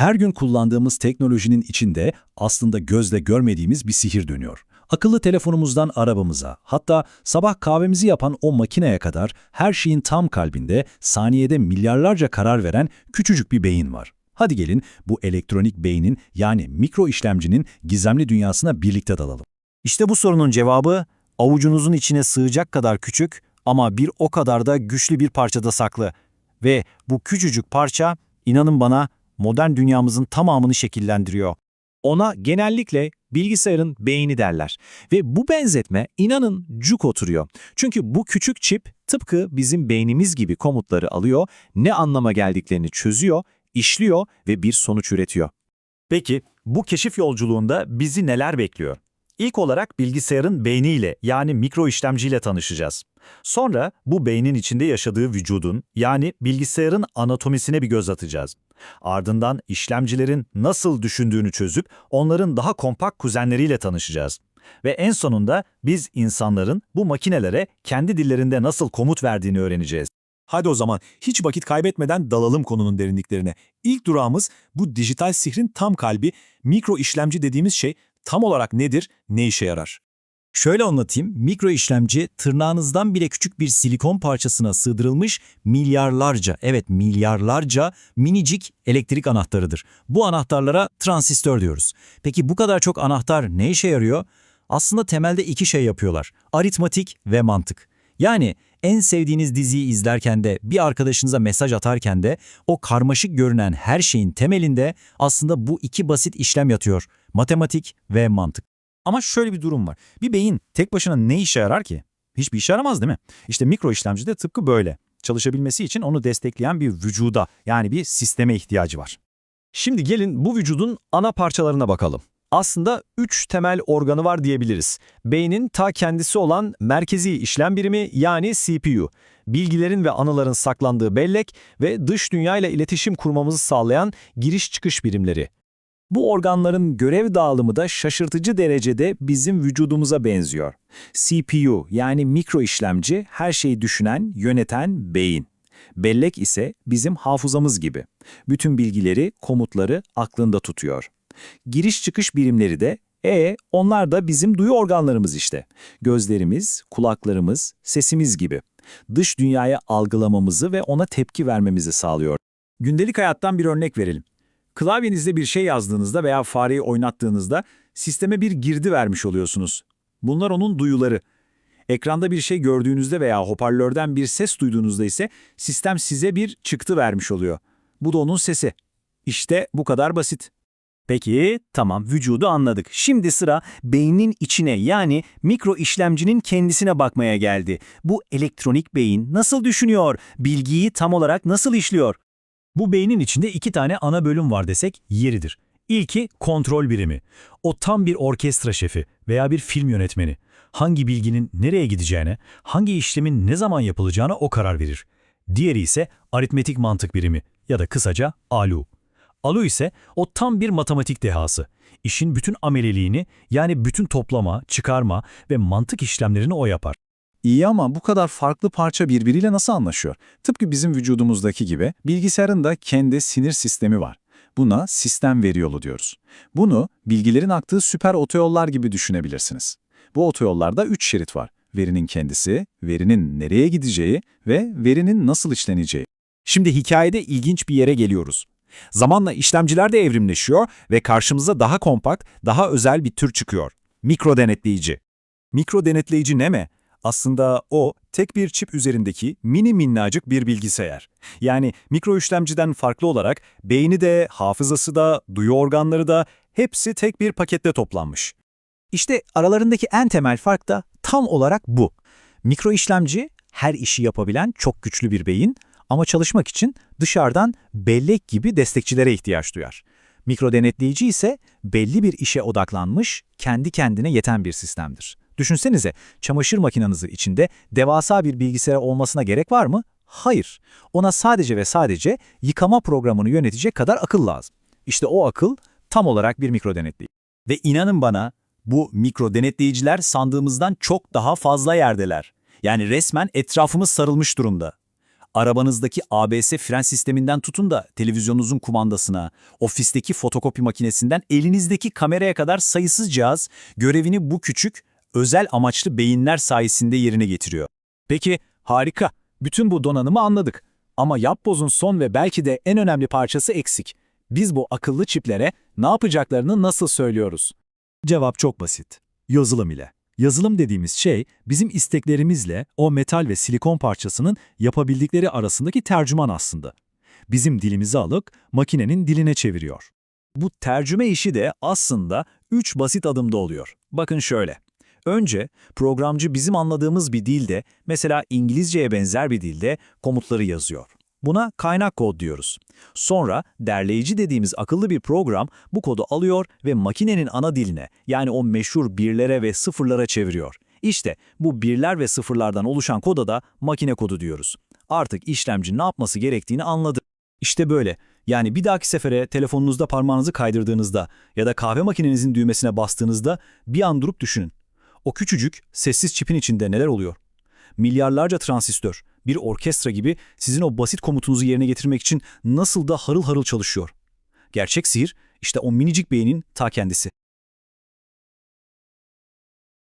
Her gün kullandığımız teknolojinin içinde aslında gözle görmediğimiz bir sihir dönüyor. Akıllı telefonumuzdan arabamıza, hatta sabah kahvemizi yapan o makineye kadar her şeyin tam kalbinde saniyede milyarlarca karar veren küçücük bir beyin var. Hadi gelin bu elektronik beynin yani mikro işlemcinin gizemli dünyasına birlikte dalalım. İşte bu sorunun cevabı avucunuzun içine sığacak kadar küçük ama bir o kadar da güçlü bir parçada saklı. Ve bu küçücük parça inanın bana modern dünyamızın tamamını şekillendiriyor. Ona genellikle bilgisayarın beyni derler. Ve bu benzetme inanın cuk oturuyor. Çünkü bu küçük çip tıpkı bizim beynimiz gibi komutları alıyor, ne anlama geldiklerini çözüyor, işliyor ve bir sonuç üretiyor. Peki bu keşif yolculuğunda bizi neler bekliyor? İlk olarak bilgisayarın beyniyle yani mikro işlemciyle tanışacağız. Sonra bu beynin içinde yaşadığı vücudun yani bilgisayarın anatomisine bir göz atacağız. Ardından işlemcilerin nasıl düşündüğünü çözüp onların daha kompakt kuzenleriyle tanışacağız. Ve en sonunda biz insanların bu makinelere kendi dillerinde nasıl komut verdiğini öğreneceğiz. Hadi o zaman hiç vakit kaybetmeden dalalım konunun derinliklerine. İlk durağımız bu dijital sihrin tam kalbi, mikro işlemci dediğimiz şey tam olarak nedir, ne işe yarar? Şöyle anlatayım, mikro işlemci tırnağınızdan bile küçük bir silikon parçasına sığdırılmış milyarlarca, evet milyarlarca minicik elektrik anahtarıdır. Bu anahtarlara transistör diyoruz. Peki bu kadar çok anahtar ne işe yarıyor? Aslında temelde iki şey yapıyorlar. Aritmatik ve mantık. Yani en sevdiğiniz diziyi izlerken de bir arkadaşınıza mesaj atarken de o karmaşık görünen her şeyin temelinde aslında bu iki basit işlem yatıyor. Matematik ve mantık. Ama şöyle bir durum var. Bir beyin tek başına ne işe yarar ki? Hiçbir işe yaramaz değil mi? İşte mikro işlemci de tıpkı böyle. Çalışabilmesi için onu destekleyen bir vücuda yani bir sisteme ihtiyacı var. Şimdi gelin bu vücudun ana parçalarına bakalım. Aslında üç temel organı var diyebiliriz. Beynin ta kendisi olan merkezi işlem birimi yani CPU, bilgilerin ve anıların saklandığı bellek ve dış dünyayla iletişim kurmamızı sağlayan giriş çıkış birimleri. Bu organların görev dağılımı da şaşırtıcı derecede bizim vücudumuza benziyor. CPU yani mikro işlemci her şeyi düşünen, yöneten beyin. Bellek ise bizim hafızamız gibi. Bütün bilgileri, komutları aklında tutuyor. Giriş çıkış birimleri de e onlar da bizim duyu organlarımız işte. Gözlerimiz, kulaklarımız, sesimiz gibi. Dış dünyaya algılamamızı ve ona tepki vermemizi sağlıyor. Gündelik hayattan bir örnek verelim. Klavyenizde bir şey yazdığınızda veya fareyi oynattığınızda sisteme bir girdi vermiş oluyorsunuz. Bunlar onun duyuları. Ekranda bir şey gördüğünüzde veya hoparlörden bir ses duyduğunuzda ise sistem size bir çıktı vermiş oluyor. Bu da onun sesi. İşte bu kadar basit. Peki, tamam vücudu anladık. Şimdi sıra beynin içine yani mikro işlemcinin kendisine bakmaya geldi. Bu elektronik beyin nasıl düşünüyor? Bilgiyi tam olarak nasıl işliyor? Bu beynin içinde iki tane ana bölüm var desek yeridir. İlki kontrol birimi. O tam bir orkestra şefi veya bir film yönetmeni. Hangi bilginin nereye gideceğine, hangi işlemin ne zaman yapılacağına o karar verir. Diğeri ise aritmetik mantık birimi ya da kısaca ALU. ALU ise o tam bir matematik dehası. İşin bütün ameleliğini yani bütün toplama, çıkarma ve mantık işlemlerini o yapar. İyi ama bu kadar farklı parça birbiriyle nasıl anlaşıyor? Tıpkı bizim vücudumuzdaki gibi bilgisayarın da kendi sinir sistemi var. Buna sistem veri yolu diyoruz. Bunu bilgilerin aktığı süper otoyollar gibi düşünebilirsiniz. Bu otoyollarda 3 şerit var. Verinin kendisi, verinin nereye gideceği ve verinin nasıl işleneceği. Şimdi hikayede ilginç bir yere geliyoruz. Zamanla işlemciler de evrimleşiyor ve karşımıza daha kompakt, daha özel bir tür çıkıyor. Mikro denetleyici. Mikro denetleyici ne mi? Aslında o, tek bir çip üzerindeki mini minnacık bir bilgisayar. Yani mikro işlemciden farklı olarak beyni de, hafızası da, duyu organları da hepsi tek bir pakette toplanmış. İşte aralarındaki en temel fark da tam olarak bu. Mikro işlemci her işi yapabilen çok güçlü bir beyin ama çalışmak için dışarıdan bellek gibi destekçilere ihtiyaç duyar. Mikro denetleyici ise belli bir işe odaklanmış, kendi kendine yeten bir sistemdir. Düşünsenize, çamaşır makinenizi içinde devasa bir bilgisayar olmasına gerek var mı? Hayır. Ona sadece ve sadece yıkama programını yönetecek kadar akıl lazım. İşte o akıl tam olarak bir mikro denetleyici. Ve inanın bana, bu mikro denetleyiciler sandığımızdan çok daha fazla yerdeler. Yani resmen etrafımız sarılmış durumda. Arabanızdaki ABS fren sisteminden tutun da televizyonunuzun kumandasına, ofisteki fotokopi makinesinden elinizdeki kameraya kadar sayısız cihaz görevini bu küçük, özel amaçlı beyinler sayesinde yerine getiriyor. Peki, harika. Bütün bu donanımı anladık. Ama Yapboz'un son ve belki de en önemli parçası eksik. Biz bu akıllı çiplere ne yapacaklarını nasıl söylüyoruz? Cevap çok basit. Yazılım ile. Yazılım dediğimiz şey bizim isteklerimizle o metal ve silikon parçasının yapabildikleri arasındaki tercüman aslında. Bizim dilimizi alıp makinenin diline çeviriyor. Bu tercüme işi de aslında üç basit adımda oluyor. Bakın şöyle. Önce programcı bizim anladığımız bir dilde, mesela İngilizceye benzer bir dilde komutları yazıyor. Buna kaynak kod diyoruz. Sonra derleyici dediğimiz akıllı bir program bu kodu alıyor ve makinenin ana diline yani o meşhur birlere ve sıfırlara çeviriyor. İşte bu birler ve sıfırlardan oluşan koda da makine kodu diyoruz. Artık işlemci ne yapması gerektiğini anladı. İşte böyle. Yani bir dahaki sefere telefonunuzda parmağınızı kaydırdığınızda ya da kahve makinenizin düğmesine bastığınızda bir an durup düşünün. O küçücük, sessiz çipin içinde neler oluyor? Milyarlarca transistör, bir orkestra gibi sizin o basit komutunuzu yerine getirmek için nasıl da harıl harıl çalışıyor. Gerçek sihir, işte o minicik beynin ta kendisi.